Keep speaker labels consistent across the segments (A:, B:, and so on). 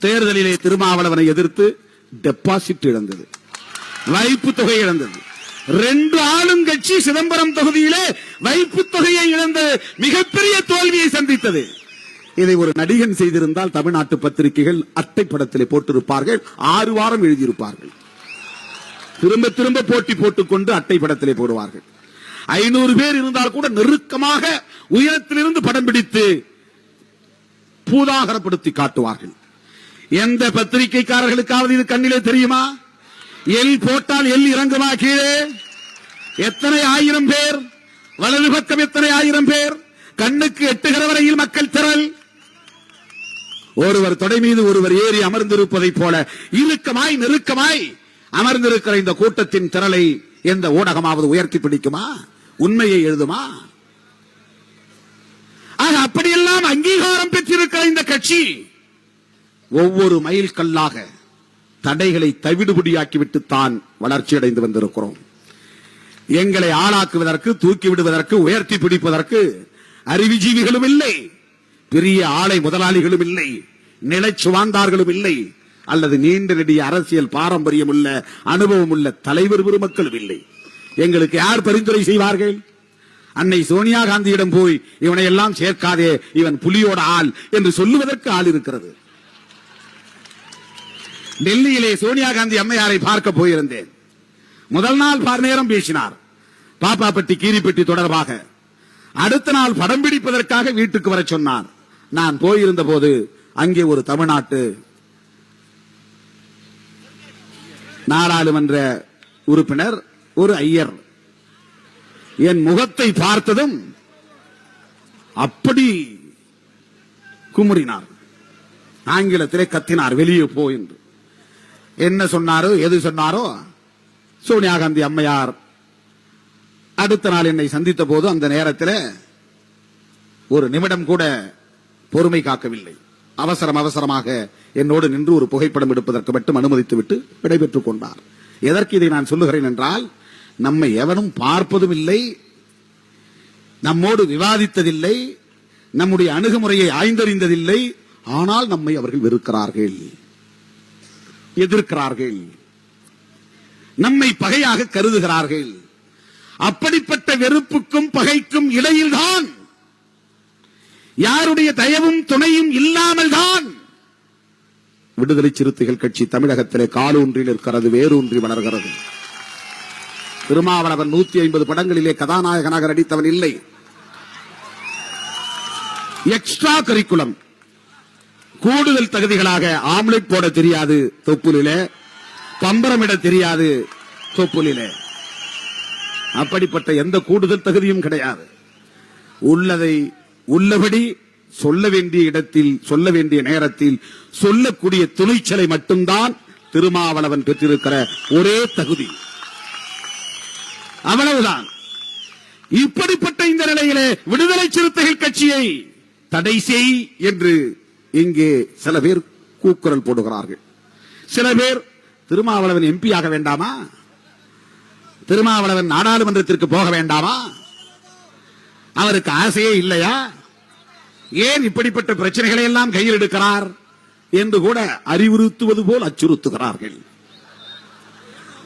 A: தேர்தலிலே திருமாவளவனை எதிர்த்து டெபாசிட் இழந்தது. வைப்பு தொகை இழந்தது. ரெண்டு ஆளுங்கட்சி சிதம்பரம் தொகுதியிலே வைப்பு தொகையை இழந்த மிகப்பெரிய தோல்வியை சந்தித்தது. இதை ஒரு நடிகன் செய்திருந்தால் தமிழ்நாட்டு பத்திரிகைகள் அட்டை படத்திலே போட்டிருப்பார்கள். ஆறு வாரம் எழுதியிருப்பார்கள். திரும்ப திரும்ப போட்டி போட்டுக்கொண்டு அட்டை படத்திலே போடுவார்கள். ஐநூறு பேர் இருந்தால் கூட நெருக்கமாக உயரத்திலிருந்து படம் பிடித்து பூதாகரப்படுத்தி காட்டுவார்கள். எந்த பத்திரிகைக்காரர்களுக்காவது இது கண்ணிலே தெரியுமா? எல் போட்டால் எல் இறங்குமா கீழே? எத்தனை ஆயிரம் பேர்? வலது பக்கம் எத்தனை ஆயிரம் பேர்? கண்ணுக்கு எட்டுகிற வரையில் மக்கள் திரள். ஒருவர் தொடை மீது ஒருவர் ஏறி அமர்ந்திருப்பதைப் போல இறுக்கமாய் நெருக்கமாய் அமர்ந்திருக்கிற இந்த கூட்டத்தின் திரளை எந்த ஊடகமாவது உயர்த்தி பிடிக்குமா? உண்மையை எழுதுமா? ஆக அப்படியெல்லாம் அங்கீகாரம் பெற்றிருக்கிற இந்த கட்சி ஒவ்வொரு மைல் கல்லாக தடைகளை தவிடுபடியாக்கிவிட்டு தான் வளர்ச்சி அடைந்து வந்திருக்கிறோம். எங்களை ஆளாக்குவதற்கு தூக்கி விடுவதற்கு உயர்த்தி பிடிப்பதற்கு அறிவுஜீவிகளும் இல்லை. பெரிய ஆலை முதலாளிகளும் இல்லை. நிலைச்சுவாந்தார்களும் இல்லை. அல்லது நீண்ட நெடிய அரசியல் பாரம்பரியம் உள்ள அனுபவம் உள்ள தலைவர் பெருமக்களும் இல்லை. எங்களுக்கு யார் பரிந்துரை செய்வார்கள்? அன்னை சோனியா காந்தியிடம் போய் இவனை எல்லாம் சேர்க்காதே இவன் புலியோட ஆள் என்று சொல்லுவதற்கு ஆள் இருக்கிறது. டெல்லியிலே சோனியா காந்தி அம்மையாரை பார்க்க போயிருந்தேன். முதல் நாள் நேரம் பேசினார். பாப்பாப்பட்டி கீரிப்பட்டி தொடர்பாக. அடுத்த நாள் படம் பிடிப்பதற்காக வீட்டுக்கு வர சொன்னார். நான் போயிருந்த போது அங்கே ஒரு தமிழ்நாட்டு நாடாளுமன்ற உறுப்பினர் ஒரு ஐயர். என் முகத்தை பார்த்ததும் அப்படி குமுறினார். ஆங்கிலத்திலே கத்தினார் வெளியே போ என்று. என்ன சொன்னாரோ எது சொன்னாரோ? சோனியா காந்தி அம்மையார். அடுத்த நாள் என்னை சந்தித்த போது அந்த நேரத்தில் ஒரு நிமிடம் கூட பொறுமை காக்கவில்லை. அவசரம் அவசரமாக என்னோடு நின்று ஒரு புகைப்படம் எடுப்பதற்கு மட்டும் அனுமதித்து விட்டு விடைபெற்றுக் கொண்டார். எதற்கு இதை நான் சொல்லுகிறேன் என்றால் நம்மை எவனும் பார்ப்பதும் இல்லை நம்மோடு விவாதித்ததில்லை நம்முடைய அணுகுமுறையை ஆய்ந்தறிந்ததில்லை ஆனால் நம்மை அவர்கள் வெறுக்கிறார்கள். எதிர்க்கிறார்கள். நம்மை பகையாக கருதுகிறார்கள். அப்படிப்பட்ட வெறுப்புக்கும் பகைக்கும் இடையில்தான் யாருடைய தயவும் துணையும் இல்லாமல் தான் விடுதலை சிறுத்தைகள் கட்சி தமிழகத்திலே காலூன்றில் இருக்கிறது வேரூன்றி வளர்கிறது. திருமாவளவன் நூத்தி ஐம்பது படங்களிலே கதாநாயகனாக நடித்தவன் இல்லை. எக்ஸ்ட்ரா கரிக்குலம் கூடுதல் தகுதிகளாக ஆம்லெட் போட தெரியாது தொப்புலிலே பம்பரமிட தெரியாது தொப்புலிலே அப்படிப்பட்ட எந்த கூடுதல் தகுதியும் கிடையாது. உள்ளதை உள்ளபடி சொல்ல வேண்டிய இடத்தில் சொல்ல வேண்டிய நேரத்தில் சொல்லக்கூடிய துணிச்சலை மட்டும்தான் திருமாவளவன் பெற்றிருக்கிற ஒரே தகுதி. அவ்வளவுதான். இப்படிப்பட்ட இந்த நிலையிலே விடுதலை சிறுத்தைகள் கட்சியை தடை செய் என்று இங்கே சில பேர் கூக்குரல் போடுகிறார்கள். சில பேர் திருமாவளவன் எம்பி ஆக வேண்டாமா? திருமாவளவன் நாடாளுமன்றத்திற்கு போக வேண்டாமா? அவருக்கு ஆசையே இல்லையா? ஏன் இப்படிப்பட்ட பிரச்சனைகளை எல்லாம் கையில் எடுக்கிறார் என்று கூட அறிவுறுத்துவது போல் அச்சுறுத்துகிறார்கள்.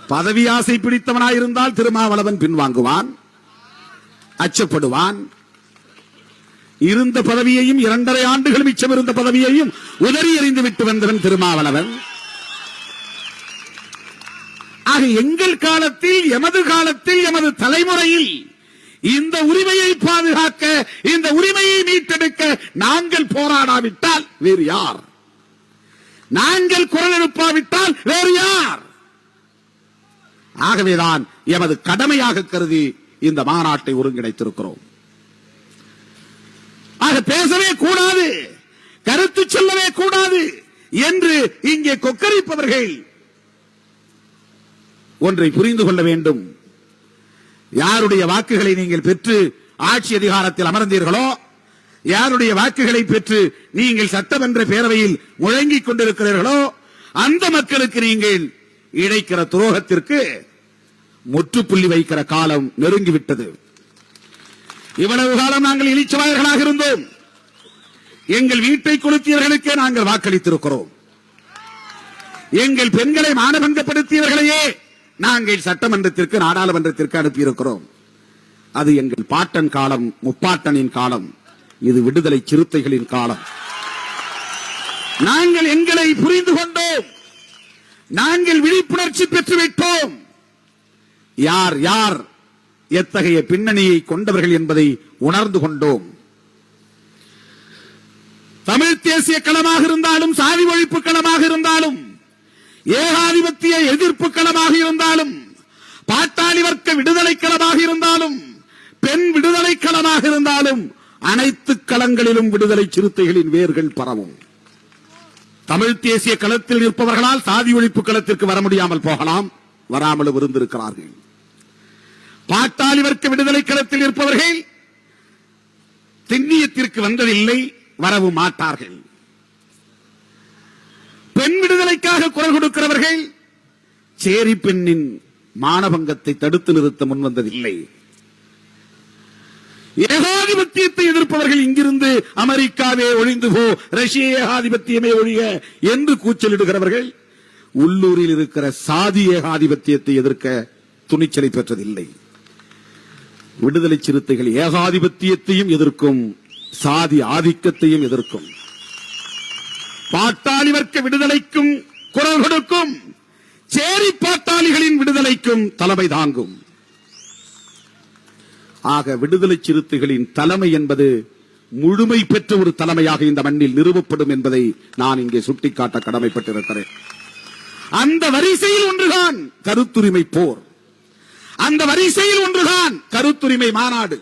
A: பதவி ஆசை பிடித்தவனாயிருந்தால் திருமாவளவன் பின்வாங்குவான் அச்சப்படுவான் இருந்த பதவியையும் இரண்டரை ஆண்டுகள் மிச்சம் இருந்த பதவியையும் உதறி எறிந்து விட்டு வந்தவன் திருமாவளவன். ஆக எங்கள் காலத்தில் எமது காலத்தில் எமது தலைமுறையில் இந்த உரிமையை பாதுகாக்க இந்த உரிமையை மீட்டெடுக்க நாங்கள் போராடாவிட்டால் வேறு யார்? நாங்கள் குரல் எழுப்பாவிட்டால் வேறு யார்? ஆகவேதான் எமது கடமையாக கருதி இந்த மாநாட்டை ஒருங்கிணைத்திருக்கிறோம். ஆக பேசவே கூடாது கருத்து சொல்லவே கூடாது என்று இங்கே கொக்கரிப்பவர்கள் ஒன்றை புரிந்து கொள்ள வேண்டும். யாருடைய வாக்குகளை நீங்கள் பெற்று ஆட்சி அதிகாரத்தில் அமர்ந்தீர்களோ யாருடைய வாக்குகளை பெற்று நீங்கள் சட்டமன்ற பேரவையில் முழங்கிக் கொண்டிருக்கிறீர்களோ அந்த மக்களுக்கு நீங்கள் இழைக்கிற துரோகத்திற்கு முற்றுப்புள்ளி வைக்கிற காலம் நெருங்கிவிட்டது. இவ்வளவு காலம் நாங்கள் இழிச்சவாயர்களாக இருந்தோம். எங்கள் வீட்டை கொளுத்தியவர்களுக்கே நாங்கள் வாக்களித்திருக்கிறோம். எங்கள் பெண்களை மானபங்கப்படுத்தியவர்களையே நாங்கள் சட்டமன்றத்திற்கு நாடாளுமன்றத்திற்கு அனுப்பியிருக்கிறோம். அது எங்கள் பாட்டன் காலம் முப்பாட்டனின் காலம். இது விடுதலை சிறுத்தைகளின் காலம். நாங்கள் எங்களை புரிந்து கொண்டோம். நாங்கள் விழிப்புணர்ச்சி பெற்றுவிட்டோம். யார் யார் எத்தகைய பின்னணியை கொண்டவர்கள் என்பதை உணர்ந்து கொண்டோம். தமிழ் தேசிய களமாக இருந்தாலும் சாதி ஒழிப்பு களமாக இருந்தாலும் ஏகாதிபத்திய எதிர்ப்பு களமாக இருந்தாலும் பாட்டாளி வர்க்க விடுதலை களமாக இருந்தாலும் பெண் விடுதலை களமாக இருந்தாலும் அனைத்து களங்களிலும் விடுதலை சிறுத்தைகளின் வேர்கள் பரவும். தமிழ் தேசிய களத்தில் நிற்பவர்களால் சாதி ஒழிப்பு களத்திற்கு வர முடியாமல் போகலாம். வராமலும் இருந்திருக்கிறார்கள். பார்த்தால் இவருக்கு விடுதலை களத்தில் இருப்பவர்கள் திண்ணியத்திற்கு வந்ததில்லை வரவு மாட்டார்கள். பெண் விடுதலைக்காக குரல் கொடுக்கிறவர்கள் சேரி பெண்ணின் மானபங்கத்தை தடுத்து நிறுத்த முன்வந்ததில்லை. ஏகாதிபத்தியத்தை எதிர்ப்பவர்கள் இங்கிருந்து அமெரிக்காவே ஒழிந்து போ ரஷ்ய ஏகாதிபத்தியமே ஒழிய என்று கூச்சலிடுகிறவர்கள் உள்ளூரில் இருக்கிற சாதி ஏகாதிபத்தியத்தை எதிர்க்க துணிச்சலை பெற்றதில்லை. விடுதலை சிறுத்தைகள் ஏகாதிபத்தியத்தையும் எதிர்க்கும் சாதி ஆதிக்கத்தையும் எதிர்க்கும். பாட்டாளி வர்க்க விடுதலைக்கும் குரல் கொடுக்கும். சேரி பாட்டாளிகளின் விடுதலைக்கும் தலைமை தாங்கும். ஆக விடுதலை சிறுத்தைகளின் தலைமை என்பது முழுமை பெற்ற ஒரு தலைமையாக இந்த மண்ணில் நிறுவப்படும் என்பதை நான் இங்கே சுட்டிக்காட்ட கடமைப்பட்டிருக்கிறேன். அந்த வரிசையில் ஒன்றுதான் கருத்துரிமை போர். அந்த வரிசையில் ஒன்றுதான் கருத்துரிமை மாநாடு.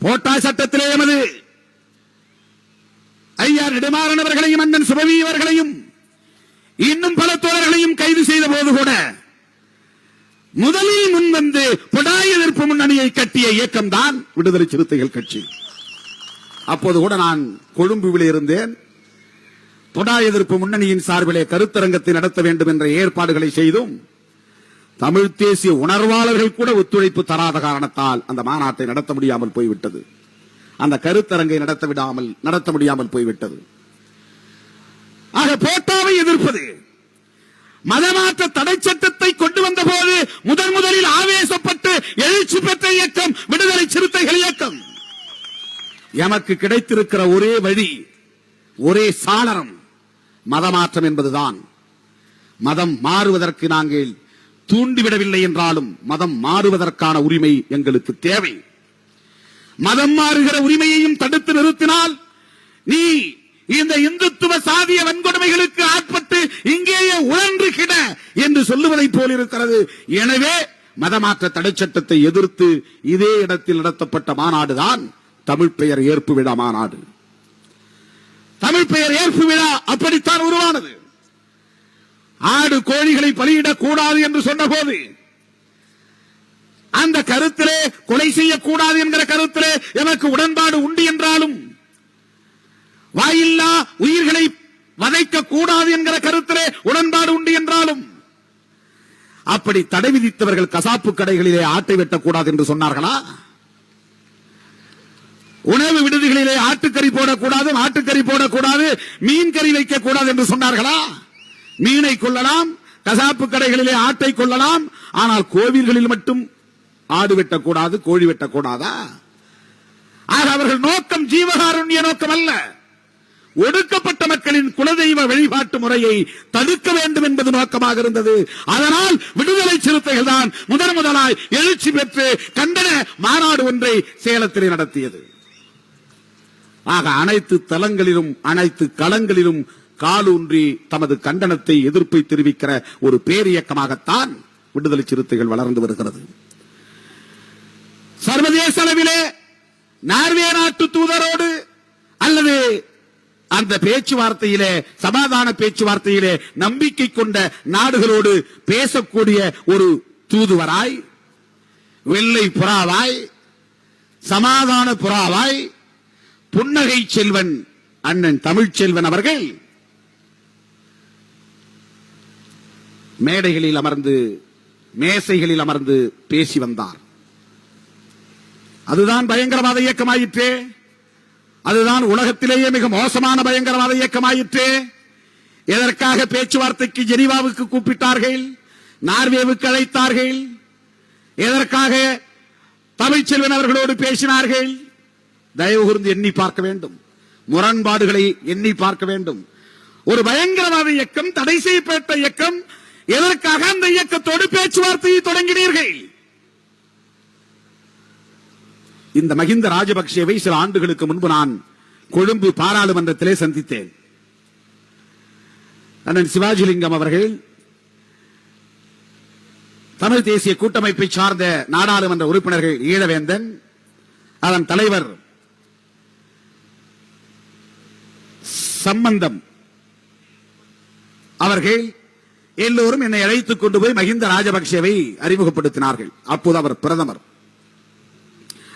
A: போட்டா சட்டத்திலே எமது ஐயா நெடுமாறன் அவர்களையும் அண்ணன் சுபவி அவர்களையும் இன்னும் பல தோழர்களையும் கைது செய்த போது கூட முதலில் முன்வந்து புடாய் எதிர்ப்பு முன்னணியை கட்டிய இயக்கம் தான் விடுதலை சிறுத்தைகள் கட்சி. அப்போது கூட நான் கொழும்புவில் இருந்தேன். புடாய் எதிர்ப்பு முன்னணியின் சார்பிலே கருத்தரங்கத்தை நடத்த வேண்டும் என்ற ஏற்பாடுகளை செய்தும் தமிழ் தேசிய உணர்வாளர்கள் கூட ஒத்துழைப்பு தராத காரணத்தால் அந்த மாநாட்டை நடத்த முடியாமல் போய்விட்டது. அந்த கருத்தரங்கை நடத்த விடாமல் நடத்த முடியாமல் போய்விட்டது. ஆக போட்டாவை எதிர்ப்பது மதமாற்ற தடை சட்டத்தை கொண்டு வந்த போது முதன் முதலில் ஆவேசப்பட்டு எழுச்சி பெற்ற இயக்கம் விடுதலை சிறுத்தைகள் இயக்கம். எமக்கு கிடைத்திருக்கிற ஒரே வழி ஒரே சாளரம் மதமாற்றம் என்பதுதான். மதம் மாறுவதற்கு நாங்கள் தூண்டிவிடவில்லை என்றாலும் மதம் மாறுவதற்கான உரிமை எங்களுக்கு தேவை. மதம் மாறுகிற உரிமையையும் தடுத்து நிறுத்தினால் நீ இந்த இந்துத்துவ சாதிய வன்கொடுமைகளுக்கு ஆட்பட்டு இங்கேயே உழன்று கிட என்று சொல்லுவதைப் போல் இருக்கிறது. எனவே மதமாற்ற தடைச்சட்டத்தை எதிர்த்து இதே இடத்தில் நடத்தப்பட்ட மாநாடுதான் தமிழ் பெயர் ஏற்பு விழா மாநாடு. தமிழ் பெயர் ஏற்பு விழா அப்படித்தான் உருவானது. ஆடு கோழிகளை பலியிடக் கூடாது என்று சொன்னபோது அந்த கருத்திலே கொலை செய்யக்கூடாது என்கிற கருத்திலே எனக்கு உடன்பாடு உண்டு என்றாலும் வாயில்லா உயிர்களை வதைக்க கூடாது என்கிற கருத்திலே உடன்பாடு உண்டு என்றாலும் அப்படி தடை விதித்தவர்கள் கசாப்பு கடைகளிலே ஆட்டை வெட்டக்கூடாது என்று சொன்னார்களா? உணவு விடுதிகளிலே ஆட்டுக்கறி போடக்கூடாது ஆட்டுக்கறி போடக்கூடாது மீன் கறி வைக்கக்கூடாது என்று சொன்னார்களா? மீனை கொள்ளலாம் கசாப்பு கடைகளிலே ஆட்டை கொள்ளலாம் ஆனால் கோவில்களில் மட்டும் ஆடு வெட்டக்கூடாது கோழி வெட்டக்கூடாதா? ஆக அவர்கள் நோக்கம் ஜீவகாருண்ய நோக்கம் அல்ல. ஒடுக்கப்பட்ட மக்களின் குலதெய்வ வழிபாட்டு முறையை தடுக்க வேண்டும் என்பது நோக்கமாக இருந்தது. அதனால் விடுதலை சிறுத்தைகள் தான் முதன் முதலாய் எழுச்சி பெற்று கண்டன மாநாடு ஒன்றை சேலத்திலே நடத்தியது. ஆக அனைத்து தலங்களிலும் அனைத்து களங்களிலும் காலூன்றி தமது கண்டனத்தை எதிர்ப்பை தெரிவிக்கிற ஒரு பேரியக்கமாகத்தான் விடுதலை சிறுத்தைகள் வளர்ந்து வருகிறது. சர்வதேச அளவிலே நார்வே நாட்டு தூதரோடு அல்லது அந்த பேச்சுவார்த்தையிலே சமாதான பேச்சுவார்த்தையிலே நம்பிக்கை கொண்ட நாடுகளோடு பேசக்கூடிய ஒரு தூதுவராய் வெள்ளை புறாவாய் சமாதான புறாவாய் புன்னகை செல்வன் அண்ணன் தமிழ்ச்செல்வன் அவர்கள் மேடைகளில் அமர்ந்து மேசைகளில் அமர்ந்து பேசி வந்தார். அதுதான் பயங்கரவாத இயக்கமாயிற்றே. அதுதான் உலகத்திலேயே மிக மோசமான பயங்கரவாத இயக்கமாயிற்றே. எதற்காக பேச்சுவார்த்தைக்கு ஜெனீவாவுக்கு கூப்பிட்டார்கள் நார்வேவுக்கு அழைத்தார்கள் எதற்காக தமிழ்ச்செல்வன் அவர்களோடு பேசினார்கள். தயவு கூர்ந்து எண்ணி பார்க்க வேண்டும். முரண்பாடுகளை எண்ணி பார்க்க வேண்டும். ஒரு பயங்கரவாத இயக்கம் தடை செய்யப்பட்ட இயக்கம் எதற்காக அந்த இயக்கத்தோடு பேச்சுவார்த்தையை தொடங்கினீர்கள்? இந்த மகிந்த ராஜபக்சேவை சில ஆண்டுகளுக்கு முன்பு நான் கொழும்பு பாராளுமன்றத்திலே சந்தித்தேன். அண்ணன் சிவாஜிலிங்கம் அவர்கள் தமிழ் தேசிய கூட்டமைப்பை சார்ந்த நாடாளுமன்ற உறுப்பினர்கள் ஈழவேந்தன் அதன் தலைவர் சம்பந்தம் அவர்கள் எல்லோரும் என்னை அழைத்துக் கொண்டு போய் மகிந்த ராஜபக்சேவை அறிமுகப்படுத்தினார்கள். அப்போது அவர் பிரதமர்.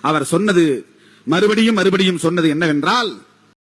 A: அவர் சொன்னது மறுபடியும் மறுபடியும் சொன்னது என்னவென்றால்